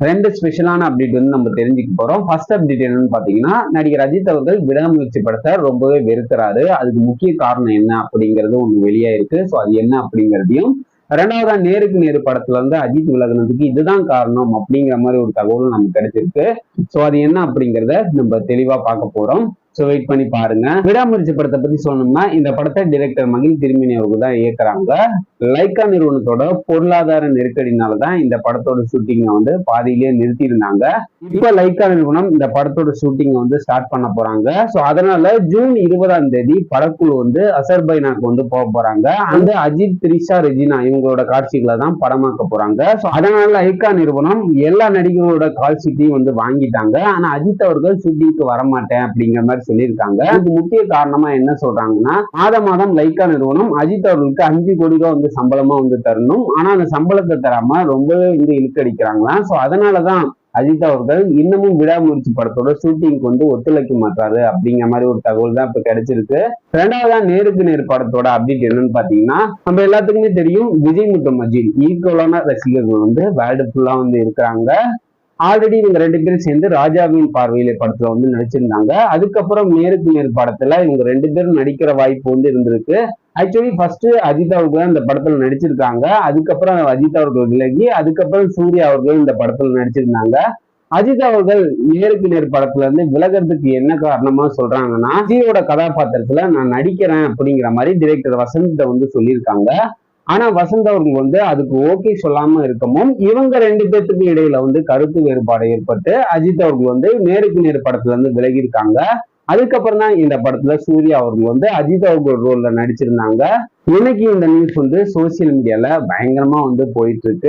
ரெண்டு ஸ்பெஷலான அப்டேட் வந்து நம்ம தெரிஞ்சுக்க போறோம். ஃபர்ஸ்ட் அப்டேட் என்னன்னு பாத்தீங்கன்னா நடிகர் அஜித் அவர்கள் விடாமுயற்சி படத்தை ரொம்பவே வெறுக்கிறாரு அதுக்கு முக்கிய காரணம் என்ன அப்படிங்கிறது ஒண்ணு வெளியா இருக்கு. ஸோ அது என்ன அப்படிங்கிறதையும் ரெண்டாவதா நேருக்கு நேரு படத்துல வந்து அஜித் விலகுனதுக்கு இதுதான் காரணம் அப்படிங்கிற மாதிரி ஒரு தகவலும் நமக்கு கிடைச்சிருக்கு. ஸோ அது என்ன அப்படிங்கிறத நம்ம தெளிவா பார்க்க போறோம். ஸோ வெயிட் பண்ணி பாருங்க. விடாமுயற்சி படத்தை பத்தி சொல்லணும்னா இந்த படத்தை டிரெக்டர் மகிழ் திருமணி அவர்கள் தான் இயக்குறாங்க. லைக்கா நிறுவனத்தோட பொருளாதார நெருக்கடினால தான் இந்த படத்தோட ஷூட்டிங்கை வந்து பாதியிலேயே நிறுத்தியிருந்தாங்க. இப்போ லைக்கா நிறுவனம் இந்த படத்தோட ஷூட்டிங்கை வந்து ஸ்டார்ட் பண்ண போறாங்க. ஸோ அதனால ஜூன் இருபதாம் தேதி படக்குழு வந்து அசர்பைனாக்கு வந்து போக போறாங்க. அந்த அஜித் த்ரிஷா ரெஜினா இவங்களோட காட்சிகளை தான் படமாக்க போறாங்க. ஸோ அதனால லைக்கா நிறுவனம் எல்லா நடிகர்களோட கால் ஷீட்டையும் வந்து வாங்கிட்டாங்க. ஆனா அஜித் அவர்கள் ஷூட்டிங்க்கு வரமாட்டேன் அப்படிங்கிற மாதிரி சொல்லியிருக்காங்க. இதுக்கு முக்கிய காரணமா என்ன சொல்றாங்கன்னா மாத மாதம் லைக்கா நிறுவனம் அஜித் அவர்களுக்கு அஞ்சு கோடி ரூபாய் வந்து சம்பளமா வந்து தரணும். ஆனா அந்த சம்பளத்தை தராம ரொம்பவே வந்து இழுக்கடிக்கிறாங்களாம் சோ அதனாலதான் அஜித் அவர்கள் இன்னமும் விடாமுயற்சி படத்தோட ஷூட்டிங்க்கு வந்து ஒத்துழைக்க மாட்டாரு அப்படிங்கிற மாதிரி ஒரு தகவல் தான் இப்ப கிடைச்சிருக்கு. ரெண்டாவதா நேருக்கு நேர் படத்தோட அப்டேட் என்னன்னு பாத்தீங்கன்னா நம்ம எல்லாத்துக்குமே தெரியும் விஜய் மற்றும் அஜித் ஈக்குவலான ரசிகர்கள் வந்து வேர்ல்டு ஃபுல்லா வந்து இருக்கிறாங்க. ஆல்ரெடி இவங்க ரெண்டு பேரும் சேர்ந்து ராஜாவின் பார்வையில படத்துல வந்து நடிச்சிருந்தாங்க. அதுக்கப்புறம் நேருக்கு நேர் படத்துல இவங்க ரெண்டு பேரும் நடிக்கிற வாய்ப்பு வந்து இருந்திருக்கு. ஆக்சுவலி ஃபர்ஸ்ட் அஜித் அவர்கள் இந்த படத்துல நடிச்சிருக்காங்க. அதுக்கப்புறம் அஜித் அவர்கள் விலகி அதுக்கப்புறம் சூர்யா அவர்கள் இந்த படத்துல நடிச்சிருந்தாங்க. அஜித் அவர்கள் நேருக்கு நேர் படத்துல இருந்து விலகிறதுக்கு என்ன காரணமா சொல்றாங்கன்னா அஜியோட கதாபாத்திரத்துல நான் நடிக்கிறேன் அப்படிங்கிற மாதிரி டிரெக்டர் வசந்த வந்து சொல்லியிருக்காங்க. ஆனா வசந்த் அவர்கள் வந்து அதுக்கு ஓகே சொல்லாம இருக்கமும் இவங்க ரெண்டு பேத்துக்கு இடையில வந்து கருத்து வேறுபாடு ஏற்பட்டு அஜித் அவர்கள் வந்து நேருக்கு நேர் படத்துல இருந்து விலகி இருக்காங்க அதுக்கப்புறம் தான் இந்த படத்துல சூர்யா அவர்கள் வந்து அஜித் அவர்கள் ரோல்ல நடிச்சிருந்தாங்க. இன்னைக்கு இந்த நியூஸ் வந்து சோசியல் மீடியால பயங்கரமா வந்து போயிட்டு இருக்கு.